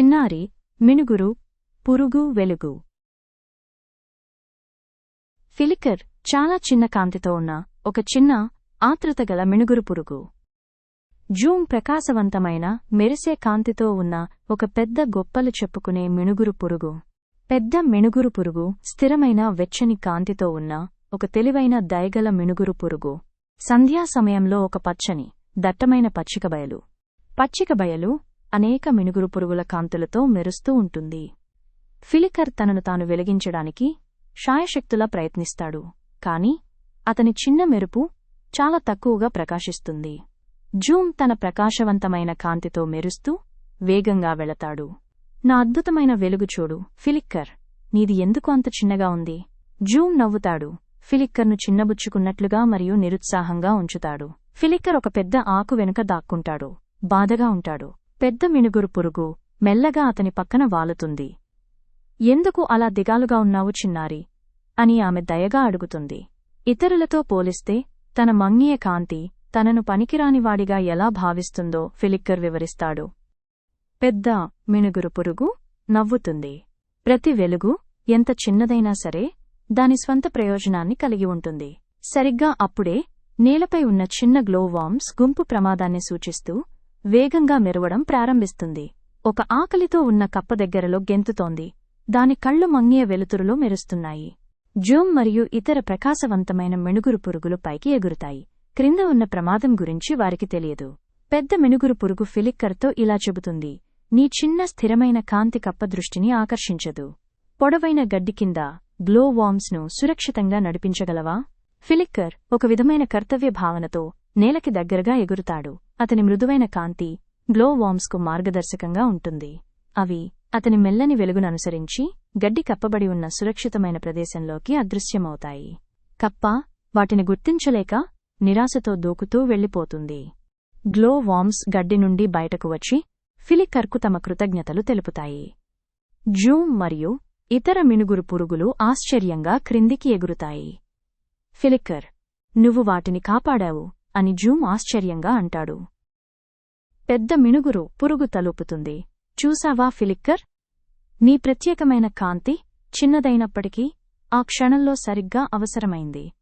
చిన్నారి మినుగురు పురుగు వెలుగు. ఫిలికర్ చాలా చిన్న కాంతితో ఉన్న ఒక చిన్న ఆతృతగల మినుగురు పురుగు. జూమ్ ప్రకాశవంతమైన మెరిసే కాంతితో ఉన్న ఒక పెద్ద గొప్పలు చెప్పుకునే మినుగురు పురుగు. పెద్ద మినుగురు పురుగు స్థిరమైన వెచ్చని కాంతితో ఉన్న ఒక తెలివైన దయగల మినుగురు పురుగు. సంధ్యా సమయంలో ఒక పచ్చని దట్టమైన పచ్చిక బయలు. పచ్చిక బయలు అనేక మినుగురు పురుగుల కాంతులతో మెరుస్తూ ఉంటుంది. ఫిలికర్ తనను తాను వెలిగించడానికి షాయశక్తులా ప్రయత్నిస్తాడు కాని అతని చిన్న మెరుపు చాలా తక్కువగా ప్రకాశిస్తుంది. జూమ్ తన ప్రకాశవంతమైన కాంతితో మెరుస్తూ వేగంగా వెళతాడు. నా అద్భుతమైన వెలుగు చూడు ఫిలిక్కర్ నీది ఎందుకు అంత చిన్నగా ఉంది? జూమ్ నవ్వుతాడు. ఫిలిక్కర్ను చిన్నబుచ్చుకున్నట్లుగా మరియు నిరుత్సాహంగా ఉంచుతాడు. ఫిలిక్కర్ ఒక పెద్ద ఆకు వెనుక దాక్కుంటాడు. బాధగా ఉంటాడు. పెద్ద మినుగురు పురుగు మెల్లగా అతని పక్కన వాలుతుంది. ఎందుకు అలా దిగాలుగా ఉన్నావు చిన్నారి అని ఆమె దయగా అడుగుతుంది. ఇతరులతో పోలిస్తే తన మంగియ కాంతి తనను పనికిరానివాడిగా ఎలా భావిస్తుందో ఫిలిక్కర్ వివరిస్తాడు. పెద్ద మినుగురు పురుగు నవ్వుతుంది. ప్రతి వెలుగు ఎంత చిన్నదైనా సరే దాని స్వంత ప్రయోజనాన్ని కలిగి ఉంటుంది. సరిగ్గా అప్పుడే నేలపై ఉన్న చిన్న గ్లోవామ్స్ గుంపు ప్రమాదాన్ని సూచిస్తూ వేగంగా మెరవడం ప్రారంభిస్తుంది. ఒక ఆకలితో ఉన్న కప్ప దగ్గరలో గెంతుతోంది. దాని కళ్ళు మంగియ వెలుతురులో మెరుస్తున్నాయి. జూమ్ మరియు ఇతర ప్రకాశవంతమైన మెణుగురు పురుగులు పైకి ఎగురుతాయి. క్రింద ఉన్న ప్రమాదం గురించి వారికి తెలియదు. పెద్ద మెణుగురు పురుగు ఫిలిక్కర్తో ఇలా చెబుతుంది. నీ చిన్న స్థిరమైన కాంతి కప్ప దృష్టిని ఆకర్షించదు. పొడవైన గడ్డి కింద గ్లో వామ్స్ను సురక్షితంగా నడిపించగలవా? ఫిలిక్కర్ ఒక విధమైన కర్తవ్య భావనతో నేలకి దగ్గరగా ఎగురుతాడు. అతని మృదువైన కాంతి గ్లో వామ్స్కు మార్గదర్శకంగా ఉంటుంది. అవి అతని మెల్లని వెలుగును అనుసరించి గడ్డి కప్పబడి ఉన్న సురక్షితమైన ప్రదేశంలోకి అదృశ్యమవుతాయి. కప్ప వాటిని గుర్తించలేక నిరాశతో దూకుతూ వెళ్ళిపోతుంది గ్లో వామ్స్ గడ్డి నుండి బయటకు వచ్చి ఫిలికర్కు తమ కృతజ్ఞతలు తెలుపుతాయి. జూమ్ మరియు ఇతర మినుగురు పురుగులు ఆశ్చర్యంగా క్రిందికి ఎగురుతాయి. ఫిలిక్కర్ నువ్వు వాటిని కాపాడావు. అని జూమ్ ఆశ్చర్యంగా అంటాడు. పెద్ద మినుగురు పురుగు తలుపుతుంది. చూసావా ఫిలిక్కర్? నీ ప్రత్యేకమైన కాంతి చిన్నదైనప్పటికీ ఆ క్షణంలో సరిగ్గా అవసరమైంది.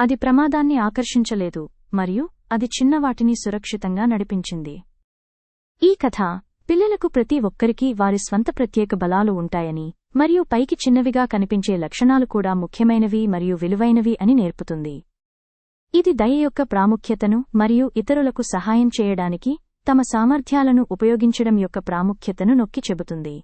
అది ప్రమాదాన్ని ఆకర్షించలేదు మరియు అది చిన్నవాటిని సురక్షితంగా నడిపించింది. ఈ కథ పిల్లలకు ప్రతి ఒక్కరికీ వారి స్వంత ప్రత్యేక బలాలు ఉంటాయని మరియు పైకి చిన్నవిగా కనిపించే లక్షణాలు కూడా ముఖ్యమైనవి మరియు విలువైనవి అని నేర్పుతుంది. ఇది దయ యొక్క ప్రాముఖ్యతను మరియు ఇతరులకు సహాయం చేయడానికి తమ సామర్థ్యాలను ఉపయోగించడం యొక్క ప్రాముఖ్యతను నొక్కి చెబుతుంది.